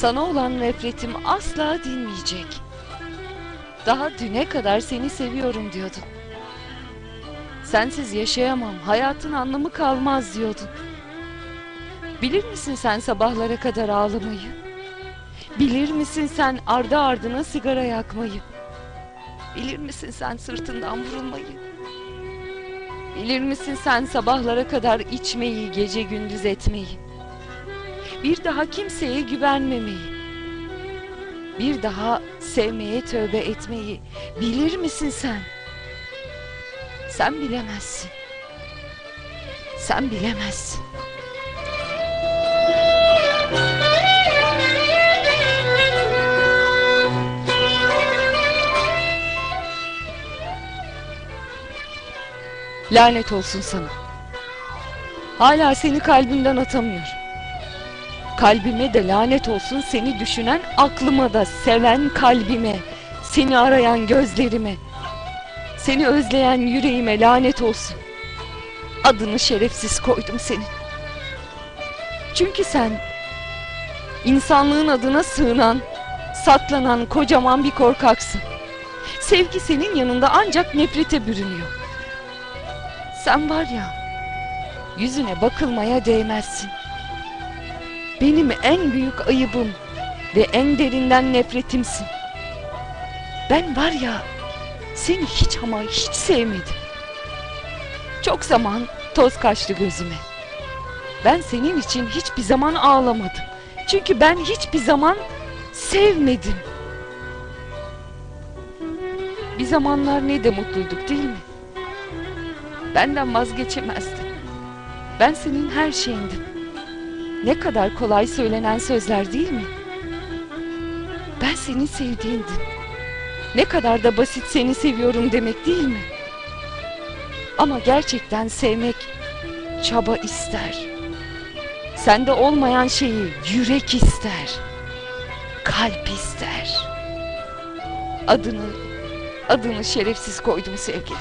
Sana olan nefretim asla dinmeyecek. Daha düne kadar seni seviyorum diyordun. Sensiz yaşayamam, hayatın anlamı kalmaz diyordun. Bilir misin sen sabahlara kadar ağlamayı? Bilir misin sen ardı ardına sigara yakmayı? Bilir misin sen sırtından vurulmayı? Bilir misin sen sabahlara kadar içmeyi, gece gündüz etmeyi? Bir daha kimseye güvenmemeyi? Bir daha sevmeye tövbe etmeyi bilir misin sen? Sen bilemezsin. Sen bilemezsin. Lanet olsun sana. Hala seni kalbimden atamıyorum. Kalbime de lanet olsun seni düşünen aklıma da seven kalbime, seni arayan gözlerime, seni özleyen yüreğime lanet olsun. Adını şerefsiz koydum senin. Çünkü sen insanlığın adına sığınan, saklanan kocaman bir korkaksın. Sevgi senin yanında ancak nefrete bürünüyor. Sen var ya, yüzüne bakılmaya değmezsin. Benim en büyük ayıbım ve en derinden nefretimsin. Ben var ya, seni hiç ama hiç sevmedim. Çok zaman toz kaçtı gözüme. Ben senin için hiçbir zaman ağlamadım. Çünkü ben hiçbir zaman sevmedim. Bir zamanlar ne de mutluyduk değil mi? Benden vazgeçemezdin. Ben senin her şeyindim. Ne kadar kolay söylenen sözler değil mi? Ben senin sevdiğindim. Ne kadar da basit seni seviyorum demek değil mi? Ama gerçekten sevmek çaba ister. Sende olmayan şeyi yürek ister. Kalp ister. Adını, adını şerefsiz koydum sevgilim.